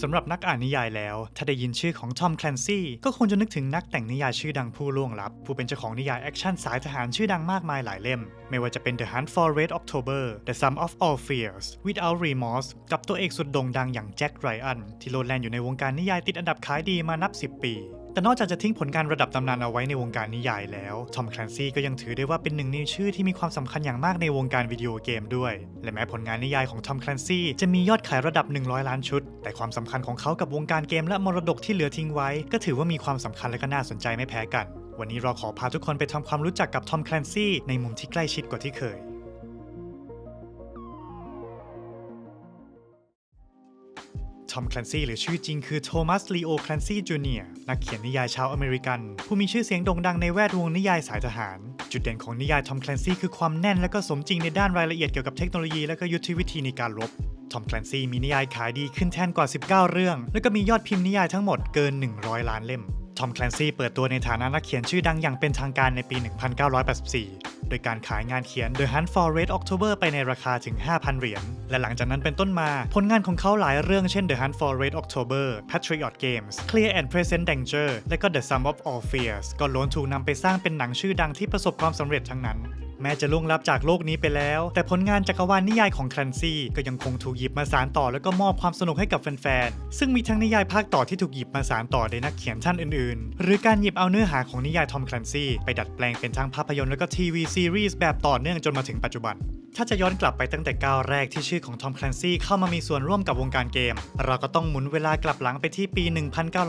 สำหรับนักอ่านนิยายแล้ว ถ้าได้ยินชื่อของทอมแคลนซี่ก็คงจะนึกถึงนักแต่งนิยายชื่อดังผู้ล่วงลับ ผู้เป็นเจ้าของนิยายแอคชั่นสายทหารชื่อดังมากมายหลายเล่ม ไม่ว่าจะเป็น The Hunt for Red October The Sum of All Fears Without Remorse กับตัวเอกสุดโด่งดังอย่างแจ็คไรอันที่โลดแล่นอยู่ในวงการนิยายติดอันดับขายดีมานับ 10 ปี แต่นอกจากจะทิ้งผลงานระดับตำนานเอาไว้ในวงการนิยายแล้ว ทอมแคลนซี่ก็ยังถือได้ว่าเป็นหนึ่งในชื่อที่มีความสำคัญอย่างมากในวงการวิดีโอเกมด้วย และแม้ผลงานนิยายของทอมแคลนซี่จะมียอดขายระดับ 100 ล้านชุด แต่ความสำคัญของเขากับวงการเกมและมรดกที่เหลือทิ้งไว้ ก็ถือว่ามีความสำคัญและก็น่าสนใจไม่แพ้กัน วันนี้เราขอพาทุกคนไปทำความรู้จักกับทอมแคลนซี่ในมุมที่ใกล้ชิดกว่าที่เคย ทอมแคลนซี่หรือชื่อจริงคือโทมัสลีโอแคลนซี่จูเนียร์นักเขียนนิยายชาวอเมริกัน ผู้มีชื่อเสียงโด่งดังในแวดวงนิยายสายทหาร จุดเด่นของนิยายทอมแคลนซี่คือความแน่นและก็สมจริงในด้านรายละเอียดเกี่ยวกับเทคโนโลยีและก็ยุทธวิธีในการรบทอมแคลนซี่มีนิยายขายดีขึ้นแทนกว่า 19 เรื่อง และก็มียอดพิมพ์นิยายทั้งหมดเกิน 100 ล้านเล่ม ทอมแคลนซี่เปิดตัวในฐานะนักเขียนชื่อดังอย่างเป็นทางการในปี 1984 โดยการขายงานเขียน The Hunt for Red October ไปในราคาถึง 5,000 เหรียญ และหลังจากนั้นเป็นต้นมา ผลงานของเขาหลายเรื่องเช่น The Hunt for Red October Patriot Games Clear and Present Danger และก็ The Sum of All Fears ก็ล้วนถูกนำไปสร้างเป็นหนังชื่อดังที่ประสบความสำเร็จทั้งนั้นแม้จะล่วงลับจากโลกนี้ไปแล้ว แต่ผลงานจักรวาลนิยายของคลนซี่ก็ยังคงถูกหยิบมาสานต่อแล้วก็มอบความสนุกให้กับแฟนๆ ซึ่งมีทั้งนิยายภาคต่อที่ถูกหยิบมาสานต่อโดยนักเขียนท่านอื่นๆ หรือการหยิบเอาเนื้อหาของนิยายทอมคลนซี่ไปดัดแปลงเป็นทั้งภาพยนตร์แล้วก็ทีวีซีรีส์แบบต่อเนื่องจนมาถึงปัจจุบัน ถ้าจะย้อนกลับไปตั้งแต่ก้าวแรกที่ชื่อของทอมแคลนซี่เข้ามามีส่วนร่วมกับวงการเกม เราก็ต้องหมุนเวลากลับหลังไปที่ปี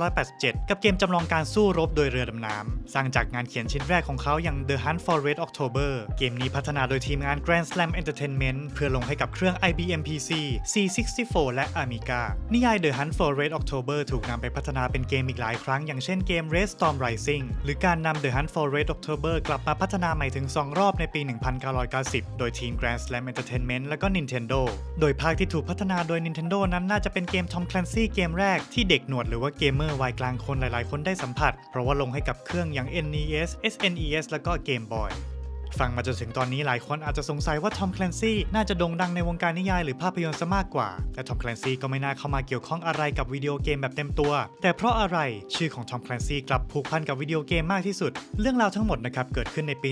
1987 กับเกมจำลองการสู้รบโดยเรือดำน้ำ สร้างจากงานเขียนชิ้นแรกของเขาอย่าง The Hunt for Red October เกมนี้พัฒนาโดยทีมงาน Grand Slam Entertainment เพื่อลงให้กับเครื่อง IBM PC C64 และ Amiga นิยาย The Hunt for Red October ถูกนำไปพัฒนาเป็นเกมอีกหลายครั้ง อย่างเช่นเกม Red Storm Rising หรือการนำ The Hunt for Red October กลับมาพัฒนาใหม่ถึง 2 รอบในปี 1990 โดยทีม Grand Slam Entertainment และก็ Nintendo โดยภาคที่ถูกพัฒนาโดย Nintendo นั้นน่าจะเป็นเกม Tom Clancy เกมแรกที่เด็กหนวดหรือว่าเกมเมอร์วัยกลางคนหลายๆ คนได้สัมผัส เพราะว่าลงให้กับเครื่องอย่าง NES SNES แล้วก็ Game Boy ฟังมาจนถึงตอนนี้หลายคนอาจจะสงสัยว่าทอมแคลนซี่น่าจะโด่งดังในวงการนิยายหรือภาพยนตร์ซะมากกว่า แต่ทอมแคลนซี่ก็ไม่น่าเข้ามาเกี่ยวข้องอะไรกับวิดีโอเกมแบบเต็มตัว แต่เพราะอะไรชื่อของทอมแคลนซี่กลับผูกพันกับวิดีโอเกมมากที่สุด เรื่องราวทั้งหมดนะครับเกิดขึ้นในปี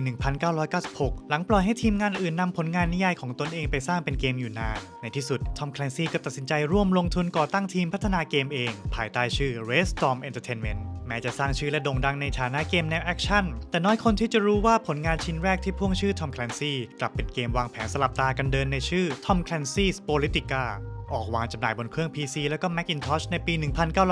1996 หลังปล่อยให้ทีมงานอื่นนำผลงานนิยายของตนเองไปสร้างเป็นเกมอยู่นาน ในที่สุดทอมแคลนซี่ก็ตัดสินใจร่วมลงทุนก่อตั้งทีมพัฒนาเกมเอง ภายใต้ชื่อ Red Storm Entertainment แม้จะสร้างชื่อและโด่งดังในฐานะเกมแนวแอคชั่นแต่น้อยคนที่จะรู้ว่าผลงานชิ้นแรกที่ที่พ่วงชื่อทอมแคลนซี่กลับเป็นเกมวางแผนสลับตากันเดินในชื่อ Tom Clancy's Politica ออกวางจำหน่ายบนเครื่อง PC แล้วก็ Macintosh ในปี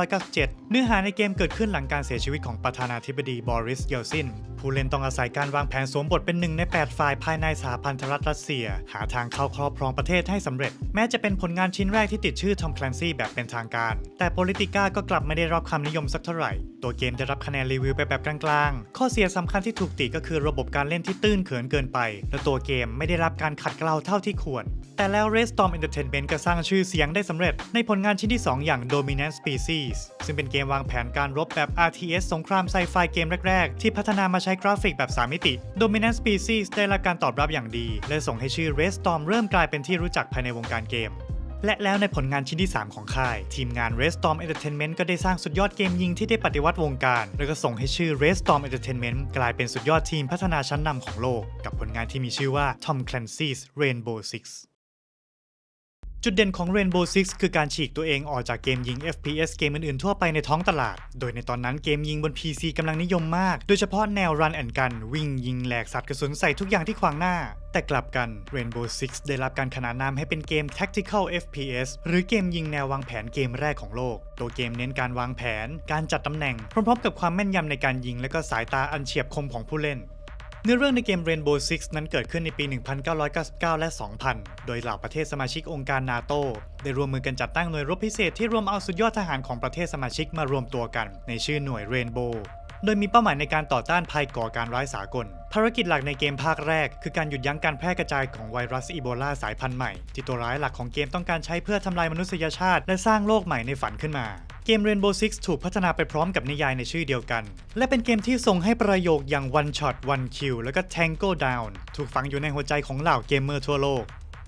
1997 เนื้อหาในเกมเกิดขึ้นหลังการเสียชีวิตของประธานาธิบดีบอริส เยลซิน ผู้เล่นต้องอาศัยการวางแผนสวมบทเป็นหนึ่งใน 8 ฝ่ายภายในสหพันธรัฐรัสเซีย หาทางเข้าครอบครองประเทศให้สำเร็จ แม้จะเป็นผลงานชิ้นแรกที่ติดชื่อทอมแคลนซี่แบบเป็นทางการ แต่ Politica ก็กลับไม่ได้รับความนิยมสักเท่าไหร่ ตัวเกมได้รับคะแนนรีวิวไปแบบกลางๆ ข้อเสียสำคัญที่ถูกติก็คือระบบการเล่นที่ตื้นเขินเกินไป และตัวเกมไม่ได้รับการขัดเกลาเท่าที่ควร แต่แล้ว Red Storm Entertainment ก็สร้างชื่อเสียงได้สำเร็จในผลงานชิ้นที่ 2 อย่าง Dominant Species ซึ่งเป็นเกมวางแผนการรบแบบ RTS สงครามไซไฟเกมแรก ๆ ที่พัฒนามาใช้กราฟิกแบบ 3 มิติ Dominant Species ได้รับการตอบรับอย่างดี และส่งให้ชื่อ Red Storm เริ่มกลายเป็นที่รู้จักภายในวงการเกมและแล้วในผลงานชิ้นที่ 3 ของค่าย ทีมงาน Red Storm Entertainment ก็ได้สร้างสุดยอดเกมยิงที่ได้ปฏิวัติวงการ แล้วก็ส่งให้ชื่อ Red Storm Entertainment กลายเป็นสุดยอดทีมพัฒนาชั้นนำของโลก กับผลงานที่มีชื่อว่า Tom Clancy's Rainbow Six จุดเด่นของ Rainbow Six คือการฉีกตัวเองออกจากเกมยิง FPS เกมอื่นๆทั่วไปในท้องตลาด โดยในตอนนั้นเกมยิงบน PC กำลังนิยมมาก โดยเฉพาะแนว Run and Gun วิ่งยิงแหลกสัตว์กระสุนใส่ทุกอย่างที่ขวางหน้า แต่กลับกัน Rainbow Six ได้รับการขนานนามให้เป็นเกม Tactical FPS หรือเกมยิงแนววางแผนเกมแรกของโลก ตัวเกมเน้นการวางแผน การจัดตำแหน่ง พร้อมๆกับความแม่นยำในการยิงและก็สายตาอันเฉียบคมของผู้เล่น เนื้อเรื่องในเกม Rainbow Six นั้นเกิดขึ้นในปี 1999 และ 2000 โดยเหล่าประเทศสมาชิกองค์การนาโตได้รวมมือกันจัดตั้งหน่วยรบพิเศษที่รวมเอาสุดยอดทหารของประเทศสมาชิกมารวมตัวกัน ในชื่อหน่วย Rainbow โดยมีเป้าหมายในการต่อต้านภัยก่อการร้ายสากล ภารกิจหลักในเกมภาคแรก คือการหยุดยั้งการแพร่กระจายของไวรัสอีโบลาสายพันธุ์ใหม่ ที่ตัวร้ายหลักของเกมต้องการใช้เพื่อทำลายมนุษยชาติ และสร้างโลกใหม่ในฝันขึ้นมา เกม Rainbow Six ถูกพัฒนาไปพร้อมกับนิยายในชื่อเดียวกัน และเป็นเกมที่ส่งให้ประโยคอย่าง one shot one kill แล้วก็ tango down ถูกฝังอยู่ในหัวใจของเหล่าเกมเมอร์ทั่วโลก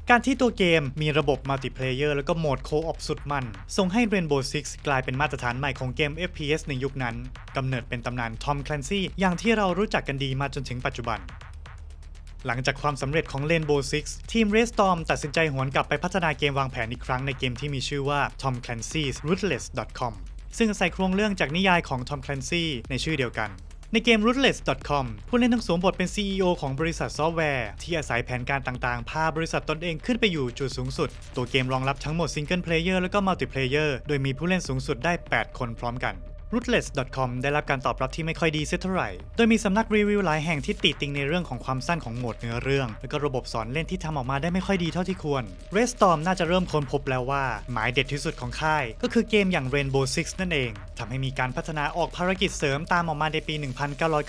การที่ตัวเกมมีระบบมัลติเพลเยอร์แล้วก็โหมดโคออปสุดมัน ส่งให้ Rainbow Six กลายเป็นมาตรฐานใหม่ของเกม FPS ในยุคนั้นกำเนิดเป็นตำนานทอมคลนซี่อย่างที่เรารู้จักกันดีมาจนถึงปัจจุบัน หลังจากความสำเร็จของ Rainbow Six ทีม Raystorm ตัดสินใจหวนกลับไปพัฒนาเกมวางแผนอีกครั้งในเกมที่มีชื่อว่า Tom Clancy's Ruthless.com ซึ่งอาศัยโครงเรื่องจากนิยายของ Tom Clancy ในชื่อเดียวกันในเกม Ruthless.com ผู้เล่นทั้งสวมบทเป็น CEO ของบริษัทซอฟต์แวร์ ที่อาศัยแผนการต่างๆ พาบริษัทตนเองขึ้นไปอยู่จุดสูงสุด ตัวเกมรองรับทั้งหมดซิงเกิลเพลเยอร์และก็มัลติเพลเยอร์ โดยมีผู้เล่นสูงสุดได้ 8 คนพร้อมกัน Ruthless.com ได้รับการตอบรับที่ไม่ค่อยดีเสียเท่าไหร่ โดยมีสำนักรีวิวหลายแห่งที่ติติงในเรื่องของความสั้นของโหมดเนื้อเรื่อง และก็ระบบสอนเล่นที่ทำออกมาได้ไม่ค่อยดีเท่าที่ควร Raystorm น่าจะเริ่มค้นพบแล้วว่า หมายเด็ดที่สุดของค่าย ก็คือเกมอย่าง Rainbow Six นั่นเองทำให้มีการพัฒนาออกภารกิจเสริมตามออกมาในปี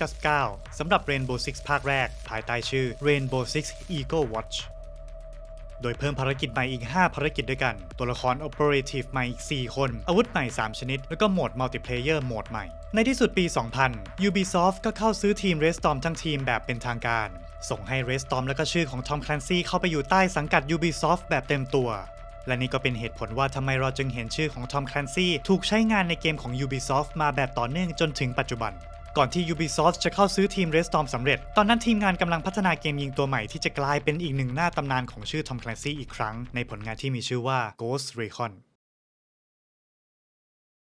1999สำหรับ Rainbow Six ภาคแรก ภายใต้ชื่อ Rainbow Six Eagle Watch โดยเพิ่มภารกิจใหม่อีก 5 ภารกิจด้วยกัน ตัวละคร Operative ใหม่อีก 4 คน อาวุธใหม่ 3 ชนิด แล้วก็โหมด Multiplayer โหมดใหม่ ในที่สุดปี 2000 Ubisoft ก็เข้าซื้อทีม Raystorm ทั้งทีมแบบเป็นทางการ ส่งให้ Raystorm แล้วก็ชื่อของ Tom Clancy เข้าไปอยู่ใต้สังกัด Ubisoft แบบเต็มตัวและนี่ก็เป็นเหตุผลว่าทำไมเราจึงเห็นชื่อของ Tom Clancy ถูกใช้งานในเกมของ Ubisoft มาแบบต่อเนื่องจนถึงปัจจุบัน ก่อนที่ Ubisoft จะเข้าซื้อทีม Raystorm สำเร็จ ตอนนั้นทีมงานกำลังพัฒนาเกมยิงตัวใหม่ที่จะกลายเป็นอีกหนึ่งหน้าตำนานของชื่อ Tom Clancy อีกครั้ง ในผลงานที่มีชื่อว่า Ghost Recon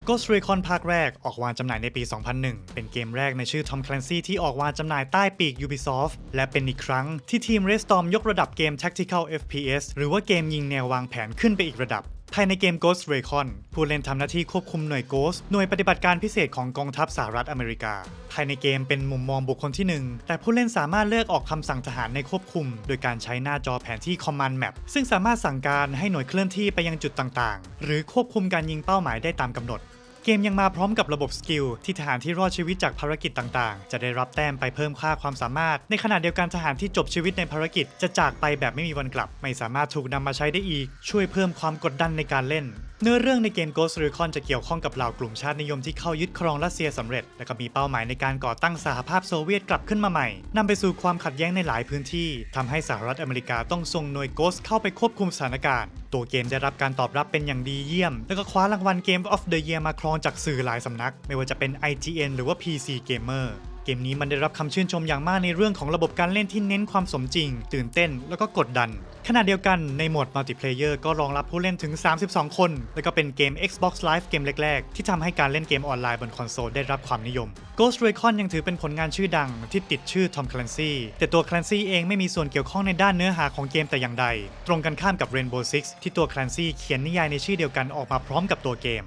Ghost Recon ภาคแรกออกวางจำหน่ายในปี 2001 เป็นเกมแรกในชื่อ Tom Clancy ที่ออกวางจำหน่ายใต้ปีก Ubisoft และเป็นอีกครั้งที่ทีม Raystorm ยกระดับเกม Tactical FPS หรือว่าเกมยิงแนววางแผนขึ้นไปอีกระดับ ภายในเกม Ghost Recon ผู้เล่นทำหน้าที่ควบคุมหน่วย Ghost หน่วยปฏิบัติการพิเศษของกองทัพสหรัฐอเมริกา ภายในเกมเป็นมุมมองบุคคลที่ 1 แต่ผู้เล่นสามารถเลือกออกคำสั่งทหารในควบคุม โดยการใช้หน้าจอแผนที่ Command Map ซึ่งสามารถสั่งการให้หน่วยเคลื่อนที่ไปยังจุดต่างๆ หรือควบคุมการยิงเป้าหมายได้ตามกำหนด เกมยังมาพร้อมกับระบบสกิล ที่ทหารที่รอดชีวิตจากภารกิจต่างๆ จะได้รับแต้มไปเพิ่มค่าความสามารถ ในขณะเดียวกันทหารที่จบชีวิตในภารกิจจะจากไปแบบไม่มีวันกลับ ไม่สามารถถูกนำมาใช้ได้อีก ช่วยเพิ่มความกดดันในการเล่น เนื้อเรื่องในเกม Ghost Recon จะเกี่ยวข้องกับเหล่ากลุ่มชาตินิยมที่เข้ายึดครองรัสเซียสำเร็จ และก็มีเป้าหมายในการก่อตั้งสหภาพโซเวียตกลับขึ้นมาใหม่นำไปสู่ความขัดแย้งในหลายพื้นที่ทำให้สหรัฐอเมริกาต้องส่งหน่วย Ghost เข้าไปควบคุมสถานการณ์ ตัวเกมได้รับการตอบรับเป็นอย่างดีเยี่ยม แล้วก็คว้ารางวัล Game of the Year มาครองจากสื่อหลายสำนัก ไม่ว่าจะเป็น IGN หรือว่า PC Gamer เกมนี้มันได้รับคำชื่นชมอย่างมากในเรื่องของระบบการเล่นที่เน้นความสมจริง ตื่นเต้นแล้วก็กดดัน ขณะเดียวกันในโหมดมัลติเพลเยอร์ก็รองรับผู้เล่นถึง 32 คน และก็เป็นเกม Xbox Live เกมแรก ๆ ที่ทำให้การเล่นเกมออนไลน์บนคอนโซลได้รับความนิยม Ghost Recon ยังถือเป็นผลงานชื่อดังที่ติดชื่อ Tom Clancy แต่ตัว Clancy เองไม่มีส่วนเกี่ยวข้องในด้านเนื้อหาของเกมแต่อย่างใด ตรงกันข้ามกับ Rainbow Six ที่ตัว Clancy เขียนนิยายในชื่อเดียวกันออกมาพร้อมกับตัวเกม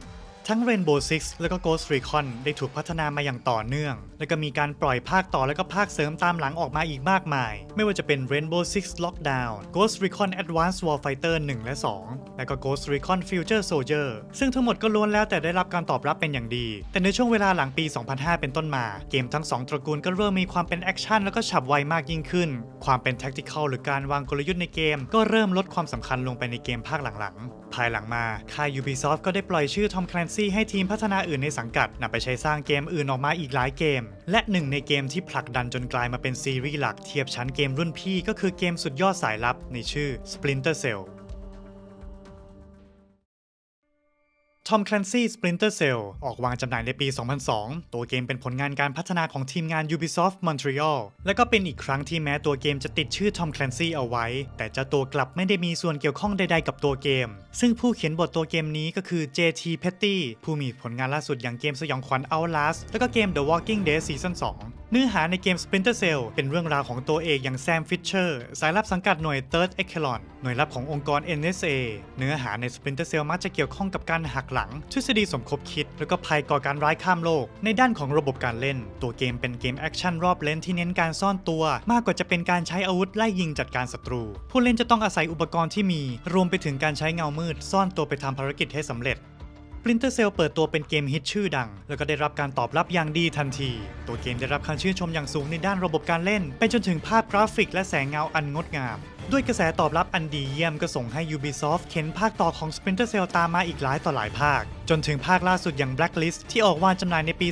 ทั้ง Rainbow Six และก็ Ghost Recon ได้ถูกพัฒนามาอย่างต่อเนื่อง และก็มีการปล่อยภาคต่อและก็ภาคเสริมตามหลังออกมาอีกมากมาย ไม่ว่าจะเป็น Rainbow Six Lockdown Ghost Recon Advanced Warfighter 1 และ 2 และก็ Ghost Recon Future Soldier ซึ่งทั้งหมดก็ล้วนแล้วแต่ได้รับการตอบรับเป็นอย่างดี แต่ในช่วงเวลาหลังปี 2005 เป็นต้นมา เกมทั้ง 2 ตระกูลก็เริ่มมีความเป็นแอคชั่นแล้วก็ฉับไวมากยิ่งขึ้น ความเป็น Tactical หรือการวางกลยุทธ์ในเกม ก็เริ่มลดความสำคัญลงไปในเกมภาคหลังๆ ภายหลังมาค่าย Ubisoft ก็ได้ปล่อยชื่อ Tom Clancy ให้ทีมพัฒนาอื่นในสังกัดนำไปใช้สร้างเกมอื่นออกมาอีกหลายเกม และหนึ่งในเกมที่ผลักดันจนกลายมาเป็นซีรีส์หลักเทียบชั้นเกมรุ่นพี่ก็คือเกมสุดยอดสายลับในชื่อ Splinter Cell Tom Clancy Splinter Cell ออกวางจำหน่ายในปี 2002 ตัวเกมเป็นผลงานการพัฒนาของทีมงาน Ubisoft Montreal และก็เป็นอีกครั้งที่แม้ตัวเกมจะติดชื่อ Tom Clancy เอาไว้ แต่เจ้าตัวกลับไม่ได้มีส่วนเกี่ยวข้องใดๆกับตัวเกม ซึ่งผู้เขียนบทตัวเกมนี้ก็คือ JT Petty ผู้มีผลงานล่าสุดอย่างเกมสยองขวัญ Outlast และก็เกม The Walking Dead Season 2 เนื้อหาในเกม Splinter Cell เป็นเรื่องราวของตัวเอกอย่างแซมฟิชเชอร์สายลับสังกัดหน่วย Third Echelon หน่วยลับขององค์กร NSA เนื้อหาใน Splinter Cell มักจะเกี่ยวข้องกับการหักหลัง ทฤษฎีสมคบคิด แล้วก็ภัยก่อการร้ายข้ามโลก ในด้านของระบบการเล่น ตัวเกมเป็นเกมแอคชั่นรอบเลนที่เน้นการซ่อนตัว มากกว่าจะเป็นการใช้อาวุธไล่ยิงจัดการศัตรู ผู้เล่นจะต้องอาศัยอุปกรณ์ที่มี รวมไปถึงการใช้เงามืด ซ่อนตัวไปทำภารกิจให้สำเร็จ Splinter Cell เปิดตัวเป็นเกมฮิตชื่อดัง แล้วก็ได้รับการตอบรับอย่างดีทันที ตัวเกมได้รับการชื่นชมอย่างสูงในด้านระบบการเล่น ไปจนถึงภาพกราฟิกและแสงเงาอันงดงาม ด้วยกระแสตอบรับอันดีเยี่ยมก็ส่งให้ Ubisoft เข็นภาคต่อของ Splinter Cell ตามมาอีกหลายต่อหลายภาค จนถึงภาคล่าสุดอย่าง Blacklist ที่ออกวางจำหน่ายในปี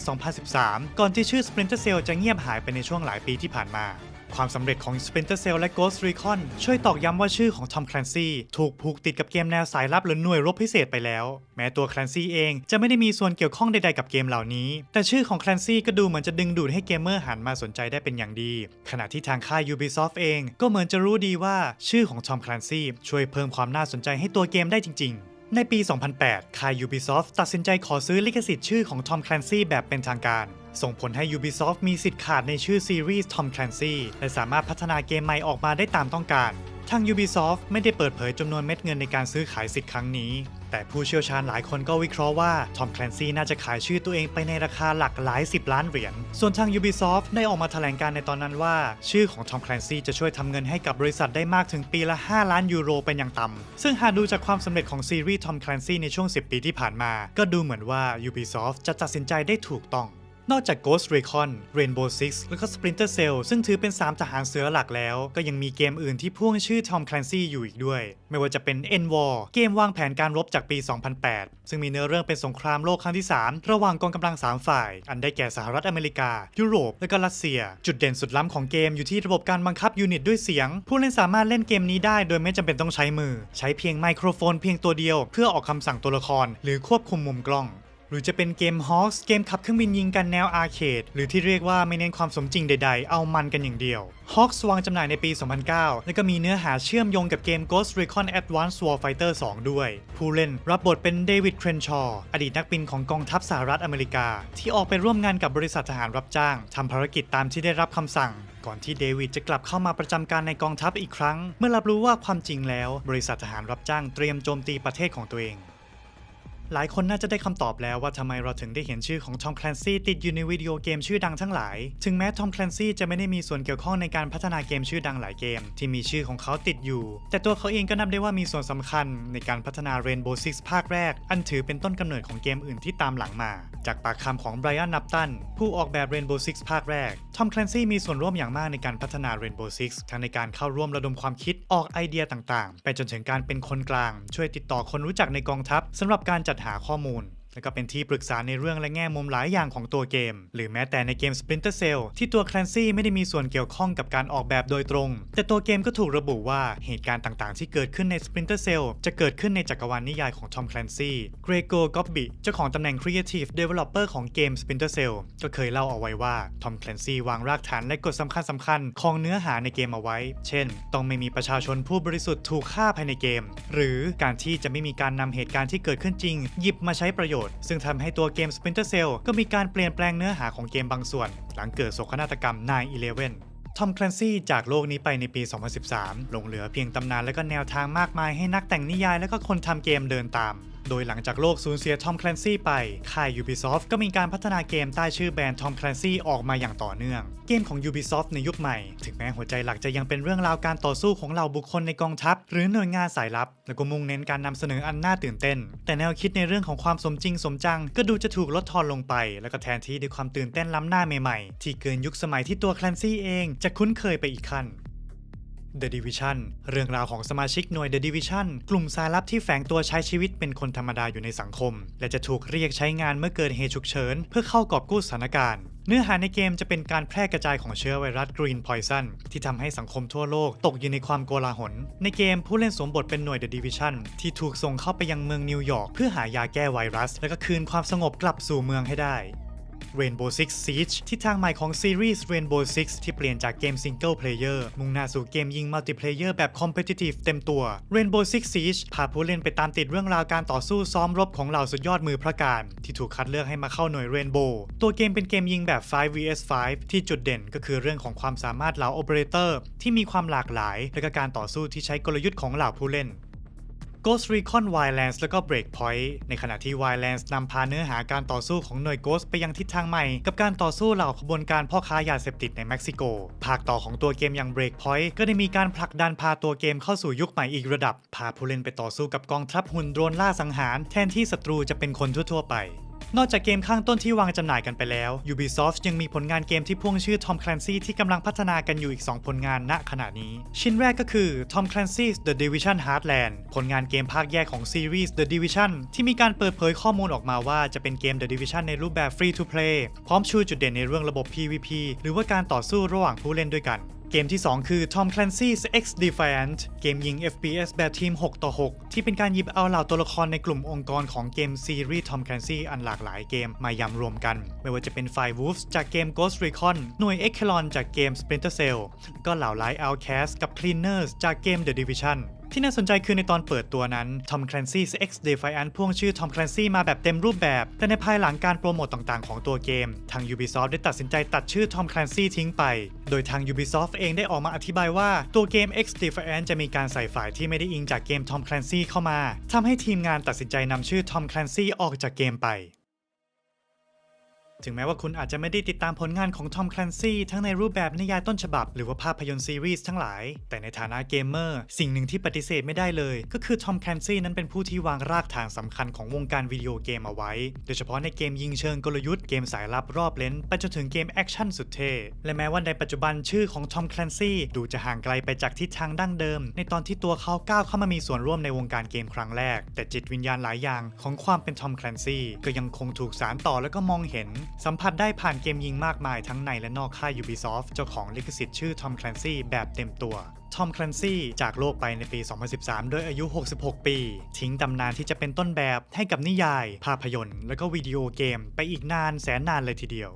2013 ก่อนที่ชื่อ Splinter Cell จะเงียบหายไปในช่วงหลายปีที่ผ่านมา ความสำเร็จของ Splinter Cell และ Ghost Recon ช่วยตอกย้ำว่าชื่อของ Tom Clancy ถูกผูกติดกับเกมแนวสายลับหรือหน่วยรบพิเศษไปแล้ว แม้ตัว Clancy เองจะไม่ได้มีส่วนเกี่ยวข้องใดๆกับเกมเหล่านี้ แต่ชื่อของ Clancy ก็ดูเหมือนจะดึงดูดให้เกมเมอร์หันมาสนใจได้เป็นอย่างดี ขณะที่ทางค่าย Ubisoft เองก็เหมือนจะรู้ดีว่าชื่อของ Tom Clancy ช่วยเพิ่มความน่าสนใจให้ตัวเกมได้จริง ๆในปี 2008 ค่าย Ubisoft ตัดสินใจขอซื้อลิขสิทธิ์ชื่อของ Tom Clancy แบบเป็นทางการ ส่งผลให้ Ubisoft มีสิทธิ์ขาดในชื่อซีรีส์ Tom Clancy และสามารถพัฒนาเกมใหม่ออกมาได้ตามต้องการ ทาง Ubisoft ไม่ได้เปิดเผยจำนวนเม็ดเงินในการซื้อขายสิทธิ์ครั้งนี้ แต่ผู้เชี่ยวชาญหลายคนก็วิเคราะห์ว่า Tom Clancy น่าจะขายชื่อตัวเองไปในราคาหลักหลาย 10 ล้านเหรียญ ส่วนทาง Ubisoft ได้ออกมาแถลงการในตอนนั้นว่า ชื่อของ Tom Clancy จะช่วยทำเงินให้กับบริษัทได้มากถึงปีละ 5 ล้านยูโรเป็นอย่างต่ำซึ่งหากดูจากความสำเร็จของซีรีส์ Tom Clancy ในช่วง 10 ปีที่ผ่านมา ก็ดูเหมือนว่า Ubisoft จะตัดสินใจได้ถูกต้อง นอกจาก Ghost Recon Rainbow Six แล้วก็ Splinter Cell ซึ่งถือเป็น 3 ทหารเสือหลักแล้ว ก็ยังมีเกมอื่นที่พ่วงชื่อ Tom Clancy อยู่อีกด้วย ไม่ว่าจะเป็น End War เกมวางแผนการรบจากปี 2008 ซึ่งมีเนื้อเรื่องเป็นสงครามโลกครั้งที่ 3 ระหว่างกองกำลัง 3 ฝ่าย อันได้แก่สหรัฐอเมริกา ยุโรป และก็รัสเซีย จุดเด่นสุดล้ำของเกมอยู่ที่ระบบการบังคับยูนิตด้วยเสียง ผู้เล่นสามารถเล่นเกมนี้ได้โดยไม่จำเป็นต้องใช้มือ ใช้เพียงไมโครโฟนเพียงตัวเดียว เพื่อออกคำสั่งตัวละคร หรือควบคุมมุมกล้อง หรือจะเป็นเกม Hawks เกมขับเครื่องบินยิงกันแนวอาร์เคดหรือที่เรียกว่าไม่เน้นความสมจริงใดๆ เอามันกันอย่างเดียว Hawks วางจำหน่ายในปี 2009 และก็มีเนื้อหาเชื่อมโยงกับเกม Ghost Recon Advanced Warfighter 2 ด้วย ผู้เล่นรับบทเป็นเดวิดเครนชอว์อดีตนักบินของกองทัพสหรัฐอเมริกา ที่ออกไปร่วมงานกับบริษัททหารรับจ้างทำภารกิจตามที่ได้รับคำสั่งก่อนที่เดวิดจะกลับเข้ามาประจำการในกองทัพอีกครั้ง เมื่อรับรู้ว่าความจริงแล้ว บริษัททหารรับจ้างเตรียมโจมตีประเทศของตัวเอง หลายคนน่าจะได้คำตอบแล้วว่าทำไมเราถึงได้เห็นชื่อของทอมคลนซี่ติดอยู่ในวิดีโอเกมชื่อดังทั้งหลาย ถึงแม้ทอมคลนซี่จะไม่ได้มีส่วนเกี่ยวข้องในการพัฒนาเกมชื่อดังหลายเกม ที่มีชื่อของเขาติดอยู่ แต่ตัวเขาเองก็นับได้ว่ามีส่วนสำคัญในการพัฒนา Rainbow Six ภาคแรก อันถือเป็นต้นกำเนิดของเกมอื่นที่ตามหลังมา จากปากคำของไบรอันนับตันผู้ออกแบบ Rainbow Six ภาคแรกทอมคลนซี่มีส่วนร่วมอย่างมากในการพัฒนา Rainbow Six ทั้งในการเข้าร่วมระดมความคิดออกไอเดียต่างๆ ไปจนถึงการเป็นคนกลาง ช่วยติดต่อคนรู้จักในกองทัพสำหรับการจัดหาข้อมูล และก็เป็นที่ปรึกษาในเรื่องและแง่มุมหลายอย่างของตัวเกม หรือแม้แต่ในเกม Splinter Cell ที่ตัว Clancy ไม่ได้มีส่วนเกี่ยวข้องกับการออกแบบโดยตรง แต่ตัวเกมก็ถูกระบุว่าเหตุการณ์ต่างๆ ที่เกิดขึ้นใน Splinter Cell จะเกิดขึ้นในจักรวาลนิยายของ Tom Clancy Grego Gobby เจ้าของตำแหน่ง Creative Developer ของเกม Splinter Cell ก็เคยเล่าเอาไว้ว่า Tom Clancy วางรากฐานและกฎสำคัญสำคัญๆของเนื้อหาในเกมเอาไว้ เช่น ต้องไม่มีประชาชนผู้บริสุทธิ์ถูกฆ่าภายในเกม หรือการที่จะไม่มีการนำเหตุการณ์ที่เกิดขึ้นจริง หยิบมาใช้ประโยชน์ซึ่งทำให้ตัวเกม Splinter Cell ก็มีการเปลี่ยนแปลงเนื้อหาของเกมบางส่วน หลังเกิดโศกนาฏกรรม 9-11ทอมคลนซี่จากโลกนี้ไปในปี 2013 หลงเหลือเพียงตำนานและก็แนวทางมากมายให้นักแต่งนิยายและก็คนทำเกมเดินตาม โดยหลังจากโลกสูญเสียทอมคลนซี่ไป ค่าย Ubisoft ก็มีการพัฒนาเกมใต้ชื่อแบรนด์ทอมคลนซี่ออกมาอย่างต่อเนื่อง เกมของ Ubisoft ในยุคใหม่ ถึงแม้หัวใจหลักจะยังเป็นเรื่องราวการต่อสู้ของเหล่าบุคคลในกองทัพ หรือหน่วยงานสายลับ แล้วก็มุ่งเน้นการนำเสนออันน่าตื่นเต้น แต่แนวคิดในเรื่องของความสมจริงสมจัง ก็ดูจะถูกลดทอนลงไป แล้วก็แทนที่ด้วยความตื่นเต้นล้ำหน้าใหม่ๆ ที่เกินยุคสมัยที่ตัวคลนซี่เอง จะคุ้นเคยไปอีกขั้น The Division เรื่องราวของสมาชิกหน่วย The Division กลุ่มสายลับที่แฝงตัวใช้ชีวิตเป็นคนธรรมดาอยู่ในสังคม และจะถูกเรียกใช้งานเมื่อเกิดเหตุฉุกเฉิน เพื่อเข้ากอบกู้สถานการณ์ เนื้อหาในเกมจะเป็นการแพร่กระจายของเชื้อไวรัส Green Poison ที่ทำให้สังคมทั่วโลกตกอยู่ในความโกลาหล ในเกมผู้เล่นสวมบทเป็นหน่วย The Division ที่ถูกส่งเข้าไปยังเมืองนิวยอร์กเพื่อหายาแก้ไวรัส และก็คืนความสงบกลับสู่เมืองให้ได้ Rainbow Six Siege ที่ทางใหม่ของซีรีส์ Rainbow Six ที่เปลี่ยนจากเกม Single Player มุ่งหน้าสู่เกมยิง Multiplayer แบบ Competitive เต็มตัว Rainbow Six Siege พาผู้เล่นไปตามติดเรื่องราวการต่อสู้ซ้อมรบของเหล่าสุดยอดมือพระการ ที่ถูกคัดเลือกให้มาเข้าหน่วย Rainbow ตัวเกมเป็นเกมยิงแบบ 5 vs 5 ที่จุดเด่นก็คือเรื่องของความสามารถเหล่า Operator ที่มีความหลากหลาย และก็การต่อสู้ที่ใช้กลยุทธ์ของเหล่าผู้เล่น Ghost Recon Wildlands แล้วก็ Breakpoint ในขณะที่ Wildlands นำพาเนื้อหาการต่อสู้ของหน่วย Ghost ไปยังทิศทางใหม่ กับการต่อสู้เหล่าขบวนการพ่อค้ายาเสพติดในเม็กซิโก ภาคต่อของตัวเกมอย่าง Breakpoint ก็ได้มีการผลักดันพาตัวเกมเข้าสู่ยุคใหม่อีกระดับ พาผู้เล่นไปต่อสู้กับกองทัพหุ่นโดรนล่าสังหาร แทนที่ศัตรูจะเป็นคนทั่วๆไป นอกจากเกมข้างต้นที่วางจำหน่ายกันไปแล้ว Ubisoft ยังมีผลงานเกมที่พ่วงชื่อ Tom Clancy ที่กำลังพัฒนากันอยู่อีก 2 ผลงานณขณะนี้ ชิ้นแรกก็คือ Tom Clancy's The Division Heartland ผลงานเกมภาคแยกของซีรีส์ The Division ที่มีการเปิดเผยข้อมูลออกมาว่าจะเป็นเกม The Division ในรูปแบบ Free to Play พร้อมชูจุดเด่นในเรื่องระบบ PVP หรือว่าการต่อสู้ระหว่างผู้เล่นด้วยกัน เกมที่ 2 คือ Tom Clancy's X Defiant เกมยิง FPS แบบทีม 6 ต่อ 6 ที่เป็นการหยิบเอาเหล่าตัวละครในกลุ่มองค์กรของเกมซีรีส์ Tom Clancy อันหลากหลายเกมมายำรวมกัน ไม่ว่าจะเป็นฝ่าย Wolves จากเกม Ghost Recon หน่วย Echelon จากเกม Splinter Cell ก็เหล่าไลท์ Outcast กับ Cleaners จากเกม The Division ที่น่าสนใจคือในตอนเปิดตัวนั้น Tom Clancy's X Defiant พ่วงชื่อ Tom Clancy มาแบบเต็มรูปแบบ แต่ในภายหลังการโปรโมตต่างๆ ของตัวเกม ทาง Ubisoft ได้ตัดสินใจตัดชื่อ Tom Clancy ทิ้งไป โดยทาง Ubisoft เองได้ออกมาอธิบายว่าตัวเกม X Defiant จะมีการใส่ฝ่ายที่ไม่ได้อิงจากเกม Tom Clancy เข้ามาทำให้ทีมงานตัดสินใจนำชื่อ Tom Clancy ออกจากเกมไป ถึงแม้ว่าคุณอาจจะไม่ได้ติดตามผลงานของทอมคลนซี่ทั้งในรูปแบบนิยายต้นฉบับ หรือว่าภาพยนตร์ซีรีส์ทั้งหลาย แต่ในฐานะเกมเมอร์สิ่งหนึ่งที่ปฏิเสธไม่ได้เลย ก็คือทอมคลนซี่นั้นเป็นผู้ที่วางรากฐานสำคัญของวงการวิดีโอเกมเอาไว้ โดยเฉพาะในเกมยิงเชิงกลยุทธ์เกมสายลับรอบเลนไปจนถึงเกมแอคชั่นสุดเท่และแม้ว่าในปัจจุบันชื่อของทอมคลนซี่ดูจะห่างไกลไปจากทิศทางดั้งเดิม ในตอนที่ตัวเขาก้าวเข้ามามีส่วนร่วมในวงการเกมครั้งแรก แต่จิตวิญญาณหลายอย่างของความเป็นทอมคลนซีก็ยังคงถูกสานต่อแล้วก็มองเห็นสัมผัสได้ผ่านเกมยิงมากมายทั้งในและนอกค่าย Ubisoft เจ้าของลิขสิทธิ์ชื่อทอมคลนซีแบบเต็มตัวทอมคลนซีจากโลกไปในปี 2013โดยอายุ 66 ปี ทิ้งตำนานที่จะเป็นต้นแบบให้กับนิยาย ภาพยนตร์ และก็วิดีโอเกมไปอีกนานแสนนานเลยทีเดียว